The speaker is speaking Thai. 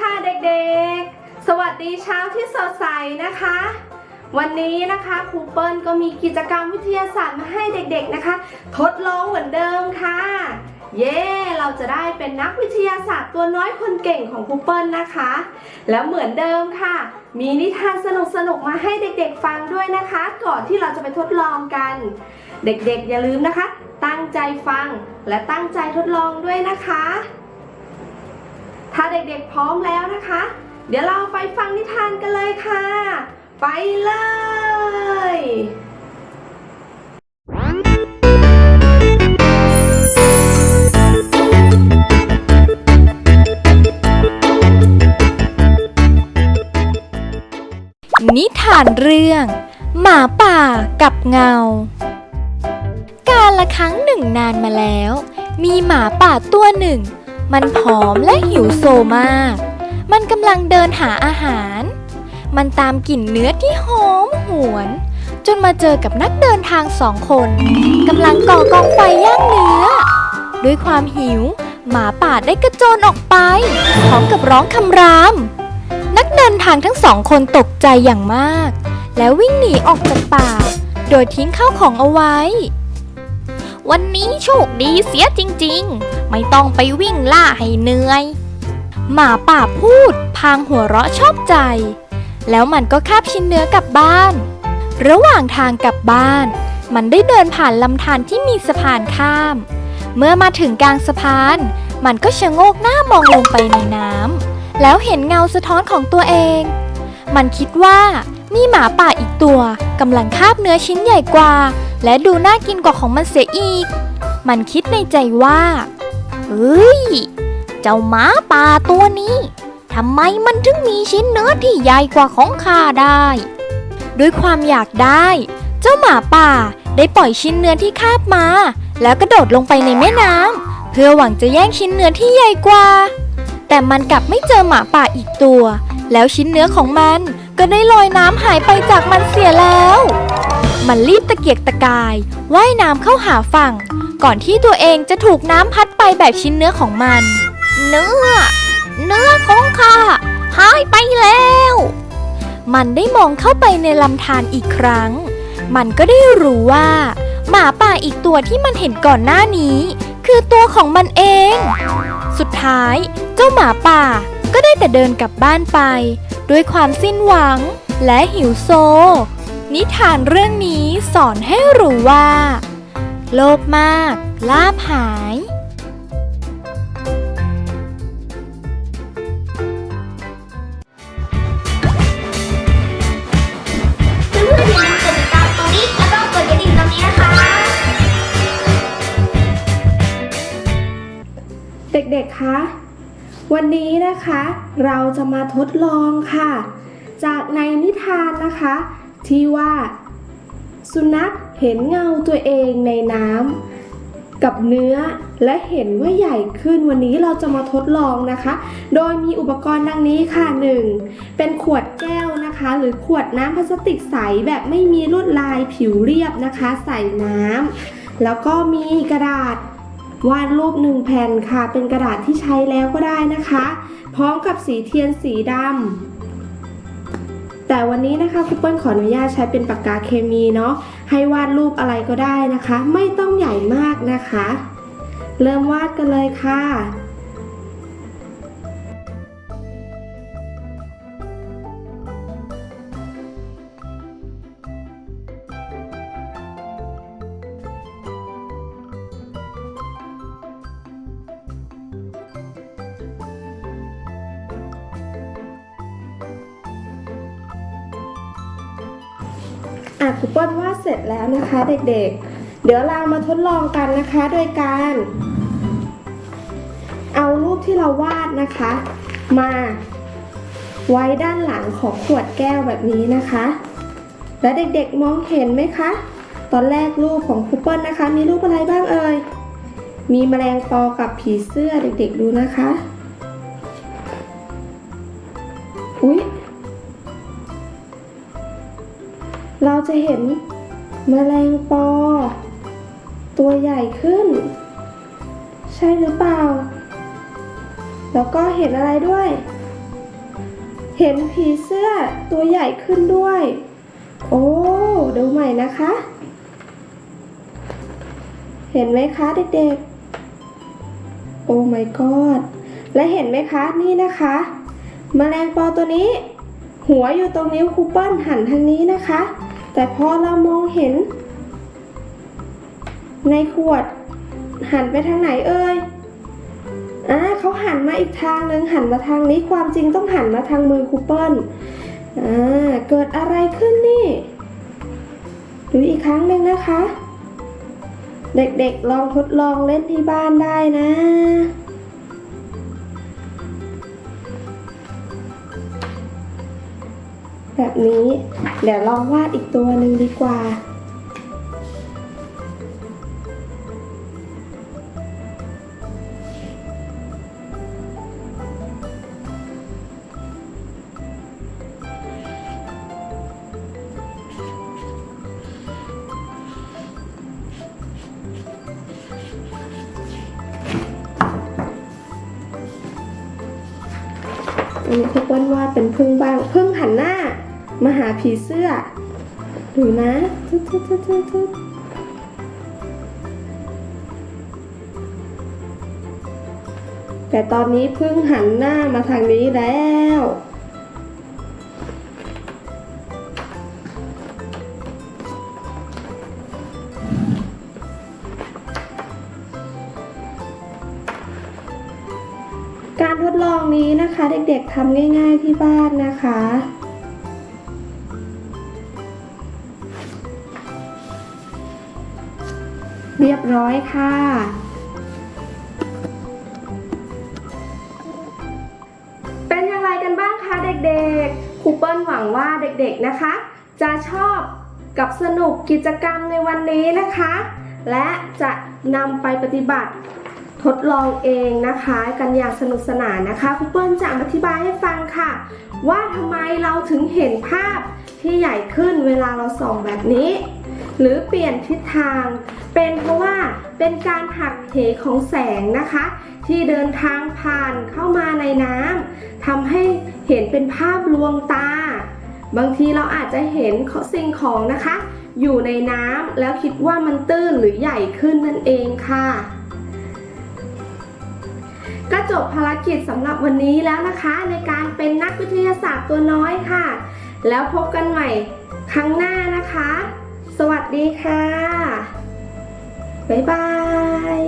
ค่ะเด็กๆ สวัสดีเช้าที่สดใสนะคะ วันนี้นะคะครูเปิ้ลก็มีกิจกรรมวิทยาศาสตร์มาให้เด็กๆนะคะ ทดลองเหมือนเดิมค่ะ เย้ เราจะได้เป็นนักวิทยาศาสตร์ตัวน้อยคนเก่งของครูเปิ้ลนะคะ แล้วเหมือนเดิมค่ะ มีนิทานสนุกๆมาให้เด็กๆฟังด้วยนะคะ ก่อนที่เราจะไปทดลองกัน เด็กๆ อย่าลืมนะคะ ตั้งใจฟังและตั้งใจทดลองด้วยนะคะ ถ้าเด็กๆพร้อมแล้วนะคะ เดี๋ยวเราไปฟังนิทานกันเลยค่ะ ไปเลย นิทานเรื่อง หมาป่ากับเงา การละครั้งหนึ่งนานมาแล้ว มีหมาป่าตัวหนึ่ง มันผอมและหิวโซมาก มันกำลังเดินหาอาหาร มันตามกลิ่นเนื้อที่หอมหวน จนมาเจอกับนักเดินทางสองคนกำลังก่อกองไฟย่างเนื้อ ด้วยความหิว หมาป่าได้กระโจนออกไป พร้อมกับร้องคำราม นักเดินทางทั้งสองคนตกใจอย่างมาก แล้ววิ่งหนีออกจากป่า โดยทิ้งข้าวของเอาไว้ วันนี้โชคดีเสียจริง ๆ ไม่ต้องไปวิ่งล่าให้เหนื่อย หมาป่าพูดพางหัวเราะชอบใจ แล้วมันก็คาบชิ้นเนื้อกลับบ้าน ระหว่างทางกลับบ้าน มันได้เดินผ่านลำธารที่มีสะพานข้าม เมื่อมาถึงกลางสะพาน มันก็ชะโงกหน้ามองลงไปในน้ำแล้วเห็นเงาสะท้อนของตัวเอง มันคิดว่ามีหมาป่าอีกตัวกำลังคาบเนื้อชิ้นใหญ่กว่า และดูน่ากินกว่าของมันเสียอีก มันคิดในใจว่า เฮ้ย เจ้าหมาป่าตัวนี้ทำไมมันถึงมีชิ้นเนื้อที่ใหญ่กว่าของข้าได้ ด้วยความอยากได้ เจ้าหมาป่าได้ปล่อยชิ้นเนื้อที่คาบมา แล้วกระโดดลงไปในแม่น้ำเพื่อหวังจะแย่งชิ้นเนื้อที่ใหญ่กว่า แต่มันกลับไม่เจอหมาป่าอีกตัว แล้วชิ้นเนื้อของมันก็ได้ลอยน้ำหายไปจากมันเสียแล้ว มันรีบตะเกียกตะกาย ว่ายน้ำเข้าหาฝั่ง ก่อนที่ตัวเองจะถูกน้ำพัดไปแบบชิ้นเนื้อของมัน เนื้อ เนื้อของข้าหายไปแล้ว มันได้มองเข้าไปในลำธารอีกครั้ง มันก็ได้รู้ว่า หมาป่าอีกตัวที่มันเห็นก่อนหน้านี้ คือตัวของมันเอง สุดท้ายเจ้าหมาป่าก็ได้แต่เดินกลับบ้านไป ด้วยความสิ้นหวังและหิวโซ นิทานเรื่องนี้สอนให้รู้ว่า โลภมากลาภหาย เพื่อนๆอย่าลืมกดติดตามตรงนี้แล้วก็กดกระดิ่งตรงนี้นะคะ เด็กๆ คะ วันนี้นะคะ เราจะมาทดลองค่ะ จากในนิทานนะคะ ที่ว่า สุนัขเห็นเงาตัวเองในน้ำกับเนื้อและเห็นว่าใหญ่ขึ้นวันนี้เราจะมาทดลองนะคะ โดยมีอุปกรณ์ดังนี้ค่ะ 1. เป็นขวดแก้วนะคะ หรือขวดน้ำพลาสติกใสแบบไม่มีลวดลายผิวเรียบนะคะ ใส่น้ำแล้วก็มีกระดาษวาดรูปหนึ่งแผ่นค่ะ เป็นกระดาษที่ใช้แล้วก็ได้นะคะ พร้อมกับสีเทียนสีดำ แต่วันนี้นะคะครูเปิ้ลขออนุญาตใช้เป็นปากกาเคมีเนาะให้วาดรูปอะไรก็ได้นะคะ ไม่ต้องใหญ่มากนะคะ เริ่มวาดกันเลยค่ะ อะครูเปิ้ลวาดเสร็จแล้วนะคะเด็กๆ เดี๋ยวเรามาทดลองกันนะคะ โดยการ เอารูปที่เราวาดนะคะ มาไว้ด้านหลังของขวดแก้วแบบนี้นะคะ และเด็กๆมองเห็นไหมคะ ตอนแรกรูปของครูเปิ้ลนะคะ มีรูปอะไรบ้างเอ่ย มีแมลงปอกับผีเสื้อเด็กๆดูนะคะ อุ๊ย เราจะเห็นแมลงปอ ตัวใหญ่ขึ้น ใช่หรือเปล่า แล้วก็เห็นอะไรด้วย เห็นผีเสื้อตัวใหญ่ขึ้นด้วย โอ้ดูใหม่นะคะ เห็นไหมคะเด็กๆ โอ้ my god และเห็นไหมคะนี่นะคะแมลงปอตัวนี้ หัวอยู่ตรงนิ้วคูเปิลหันทางนี้นะคะ แต่พอเรามองเห็น ในขวด หันไปทางไหนเอ่ยอ่าเขาหันมาอีกทางหนึ่งหันมาทางนี้ความจริงต้องหันมาทางมือคูเปิลอ่าเกิดอะไรขึ้นนี่ดูอีกครั้งหนึ่งนะคะ เด็กๆลองทดลองเล่นที่บ้านได้นะ แบบนี้ เดี๋ยวลองวาดอีกตัวหนึ่งดีกว่า อันนี้พี่เปิ้ลวาดเป็นพึ่งบ้างพึ่งหัน มาหาผีเสื้อ ดูนะทึบทึบทึบทึบทึบแต่ตอนนี้พึ่งหันหน้ามาทางนี้แล้ว การทดลองนี้นะคะเด็กๆทำง่าย ๆที่บ้านนะคะ เรียบร้อยค่ะ เป็นอย่างไรกันบ้างคะเด็กๆครูเปิ้ลหวังว่าเด็กๆนะคะ จะชอบกับสนุกกิจกรรมในวันนี้นะคะ และจะนำไปปฏิบัติทดลองเองนะคะ กันอย่างสนุกสนานนะคะครูเปิ้ลจะอธิบายให้ฟังค่ะ ว่าทำไมเราถึงเห็นภาพที่ใหญ่ขึ้นเวลาเราส่องแบบนี้ หรือเปลี่ยนทิศทาง เป็นเพราะว่าเป็นการหักเหของแสงนะคะ ที่เดินทางผ่านเข้ามาในน้ำทำให้เห็นเป็นภาพลวงตา บางทีเราอาจจะเห็นสิ่งของนะคะ อยู่ในน้ำแล้วคิดว่ามันตื้นหรือใหญ่ขึ้นนั่นเองค่ะก็จบภารกิจสำหรับวันนี้แล้วนะคะ ในการเป็นนักวิทยาศาสตร์ตัวน้อยค่ะ แล้วพบกันใหม่ครั้งหน้านะคะ สวัสดีค่ะ บ๊ายบาย